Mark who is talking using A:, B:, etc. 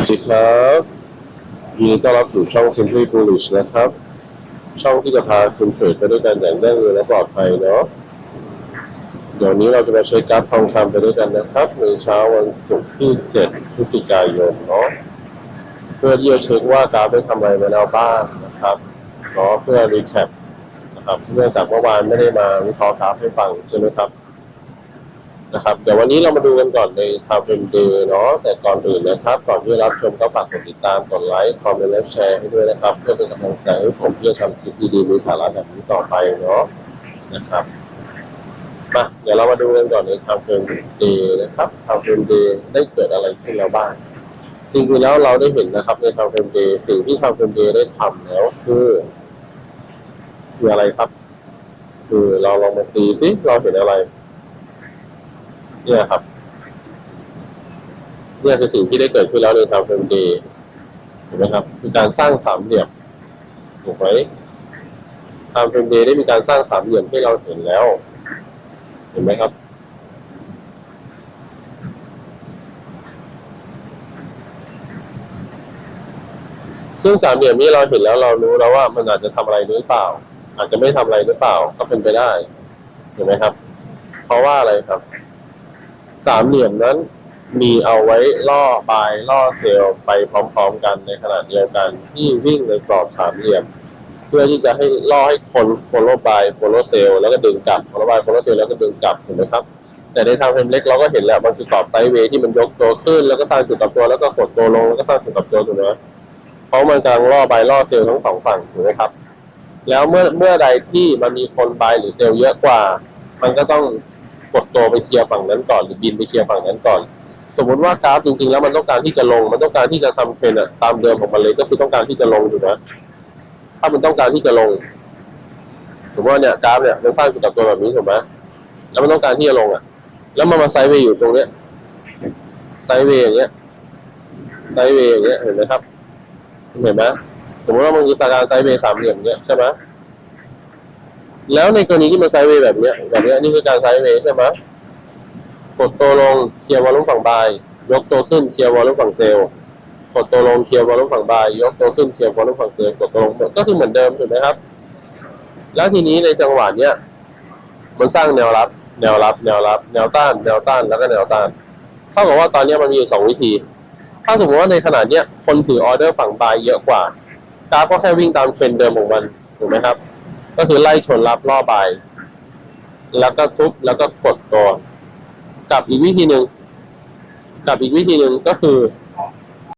A: สวัสดีครับยินดีต้อนรับสู่ช่อง Simply Bullish นะครับ ช่องที่จะพาคุณเทรดไปด้วยกันอย่างยั่งยืนและปลอดภัยเนาะเดี๋ยวนี้เราจะมาเช็คกราฟทองคำไปด้วยกันนะครับ ในเช้าวันศุกร์ที่ 7 พฤศจิกายนเนาะเพื่อที่จะเช็คว่ากราฟได้ทำอะไรมาแล้วบ้างนะครับเนาะเพื่อรีแคปนะครับเนื่องจากเมื่อวานไม่ได้มาวิเคราะห์กราฟให้ฟังใช่ไหมครับ นะครับเดี๋ยววันนี้เรามาดูกันก่อนในทาวเฟนเดย์เนาะแต่ก่อนอื่นนะครับ ก่อนที่รับชมก็ฝากกดติดตามกดไลค์คอมเมนต์และแชร์ให้ด้วยนะครับ เพื่อเป็นกำลังใจให้ผมที่จะทำคลิปดีๆมีสาระแบบนี้ต่อไปเนาะนะครับมาเดี๋ยวเรามาดูกันก่อนในทาวเฟนเดย์นะครับทาวเฟนเดย์ได้เกิดอะไรขึ้นแล้วบ้างจริงๆแล้วเราได้เห็นนะครับในทาวเฟนเดย์สิ่งที่ทาวเฟนเดย์ได้ทำแล้วคือคืออะไรครับ คือเราลองมาตีซิเราเห็นอะไร เนี่ยครับ เนี่ยคือสิ่งที่ได้เกิดขึ้นแล้วในทางเฟรมเดย์เห็นไหมครับคือการสร้างสามเหลี่ยมถูกไหมทางเฟรมเดย์ได้มีการสร้างสามเหลี่ยมให้เราเห็นแล้ว เห็นไหมครับซึ่งสามเหลี่ยมนี้เราเห็นแล้วเรารู้แล้วว่ามันอาจจะทำอะไรหรือเปล่า อาจจะไม่ทำอะไรหรือเปล่าก็เป็นไปได้เห็นไหมครับ เพราะว่าอะไรครับ สามเหลี่ยมนั้นมีเอาไว้ล่อบายล่อเซลล์ไปพร้อมๆกันในขณะเดียวกันที่วิ่งในกรอบสามเหลี่ยม เพื่อที่จะให้ล่อให้คน follow by follow sell แล้วก็ดึงกลับ follow by follow sell แล้วก็ดึงกลับเห็นไหมครับ แต่ในทางเฟรมเล็กเราก็เห็นแล้วมันคือกรอบไซด์เวย์ที่มันยกตัวขึ้น แล้วก็สร้างจุดกลับตัวแล้วก็กดตัวลงแล้วก็สร้างจุดกลับตัวถูกไหมเพราะมันกำลังล่อบายล่อเซลล์ทั้งสองฝั่งถูกไหมครับ แล้วเมื่อเมื่อใดที่มันมีคนบายหรือเซลล์เยอะกว่า มันก็ต้อง กดตัวไปเคลียร์ฝั่งนั้นก่อนหรือบินไปเคลียร์ฝั่งนั้นก่อน สมมุติว่ากราฟจริงๆ แล้วมันต้องการที่จะลง มันต้องการที่จะทำเทรนอะตามเดิมของมันเลยก็คือต้องการที่จะลงอยู่นะ ถ้ามันต้องการที่จะลงสมมติว่าเนี่ยกราฟเนี่ยมันสร้างจุดกลับตัวแบบนี้ถูกไหมแล้วมันต้องการที่จะลงอะแล้วมันมาไซด์เวย์อยู่ตรงเนี้ยไซด์เวย์อย่างเงี้ยไซด์เวย์อย่างเงี้ยเห็นไหมครับเห็นไหมสมมติว่ามันคือสถานไซด์เวย์สามเหลี่ยมเงี้ยใช่ไหม แล้วในกรณีที่มันไซด์เวย์แบบเนี้ยแบบเนี้ยนี่คือการไซด์เวย์ใช่ไหมกดตัวลงเคลียร์วอลลุ่มฝั่งบาย ยกตัวขึ้นเคลียร์วอลลุ่มฝั่งเซลล์กดตัวลงเคลียร์วอลลุ่มฝั่งบาย ยกตัวขึ้นเคลียร์วอลลุ่มฝั่งเซลล์กดตัวลงก็คือเหมือนเดิมถูกไหมครับ แล้วทีนี้ในจังหวะเนี้ยมันสร้างแนวรับ แนวรับ แนวรับ แนวต้าน แนวต้านแล้วก็แนวต้านเท่ากับว่าตอนนี้มันมีอยู่สองวิธี ถ้าสมมติว่าในขณะเนี้ยคนถือออเดอร์ฝั่งบายเยอะกว่ากราฟก็แค่วิ่งตามเทรนเดิมของมันถูกไหมครับ ก็คือไล่ชนรับล่อใบ แล้วก็ทุบแล้วก็กดตัวกับอีกวิธีหนึ่งกับอีกวิธีหนึ่งก็คือ